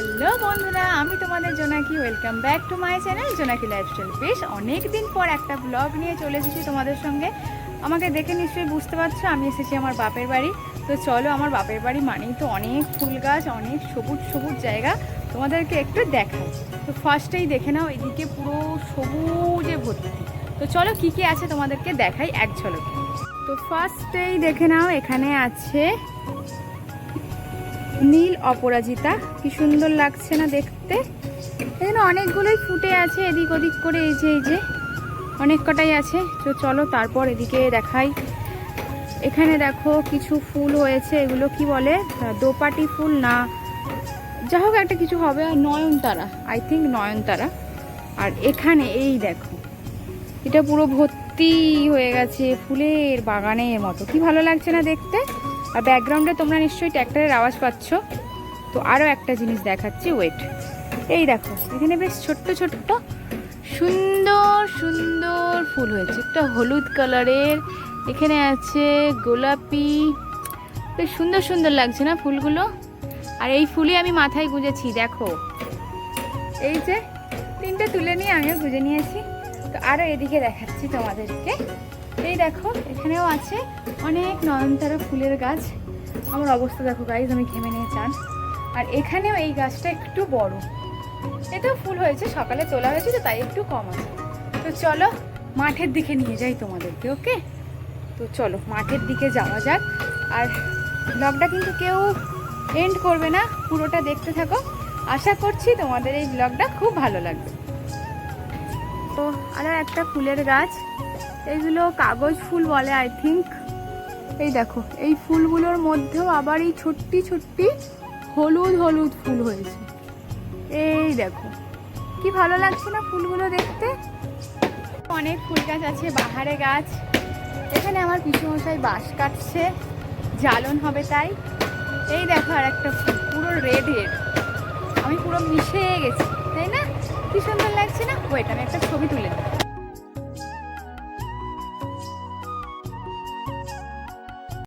Hello বন্ধুরা, আমি তোমাদের Jonaki welcome back to my channel Jonaki lifestyle বেশ অনেক দিন পর একটা ব্লগ নিয়ে চলে এসেছি তোমাদের সঙ্গে। আমাকে দেখে নিশ্চয়ই বুঝতে পারছ, আমি এসেছি আমার বাপের বাড়ি। তো চলো, আমার বাপের বাড়ি মানেই তো অনেক ফুল গাছ, অনেক সবুজ সবুজ জায়গা। তোমাদেরকে একটু দেখাই। তো ফার্স্টেই দেখে নাও, এদিকে পুরো সবুজে ভর্তি। তো চলো, কি কি আছে তোমাদেরকে দেখাই এক ঝলকে। তো ফার্স্টেই দেখে নাও, এখানে আছে নীল অপরাজিতা, কি সুন্দর লাগছে না দেখতে? এখানে অনেকগুলোই ফুটে আছে এদিক ওদিক করে, এই যে এই যে। অনেক কটাই আছে। তো চলো তারপর এদিকে দেখাই। এখানে দেখো কিছু ফুল হয়েছে, এগুলো কি বলে? দোপাটি ফুল না যা হোক একটা কিছু হবে নয়নতারা আই থিঙ্ক নয়নতারা। আর এখানে এই দেখো, এটা পুরো ভর্তি হয়ে গেছে ফুলের বাগানের মতো। কি ভালো লাগছে না দেখতে? আর ব্যাকগ্রাউন্ডে তোমরা নিশ্চয়ই ট্র্যাক্টরের আওয়াজ পাচ্ছ। তো আরও একটা জিনিস দেখাচ্ছি ওয়েট এই দেখো, এখানে বেশ ছোট্ট ছোট্ট, সুন্দর সুন্দর ফুল হয়েছে। একটা হলুদ কালারের, এখানে আছে গোলাপি, বেশ সুন্দর সুন্দর লাগছে না ফুলগুলো? আর এই ফুলই আমি মাথায় গুঁজেছি, দেখো। এই যে, তিনটে তুলে নিয়ে আমিও গুঁজে নিয়েছি। তো আরও এদিকে দেখাচ্ছি তোমাদেরকে। এই দেখো, এখানেও আছে অনেক নয়নতারা ফুলের গাছ। আমার অবস্থা দেখো গাইজ আমি ঘেমে নিয়ে চান। আর এখানেও এই গাছটা একটু বড়। এতেও ফুল হয়েছে, সকালে তোলা হয়েছে, তো তাই একটু কম আছে। তো চলো, মাঠের দিকে নিয়ে যাই তোমাদেরকে ওকে তো চলো, মাঠের দিকে যাওয়া যাক। আর ব্লগটা কিন্তু কেউ এন্ড করবে না, পুরোটা দেখতে থাকো। আশা করছি তোমাদের এই ব্লগটা খুব ভালো লাগবে। তো আরও একটা ফুলের গাছ। এইগুলো কাগজ ফুল বলে আই থিঙ্ক এই দেখো, এই ফুলগুলোর মধ্যেও আবার এই ছোট্টি ছোট্টি হলুদ হলুদ ফুল হয়েছে। এই দেখো, কি ভালো লাগছে না ফুলগুলো দেখতে? অনেক ফুল গাছ আছে, বাহারে গাছ। এখানে আমার পিসুমশাই বাঁশ কাটছে, জ্বালন হবে তাই। এই দেখো আর একটা ফুল, পুরো রেড রেড আমি পুরো মিশে গেছি, তাই না? কি সুন্দর লাগছে না? ওয়েট, আমি একটা ছবি তুলে নিই।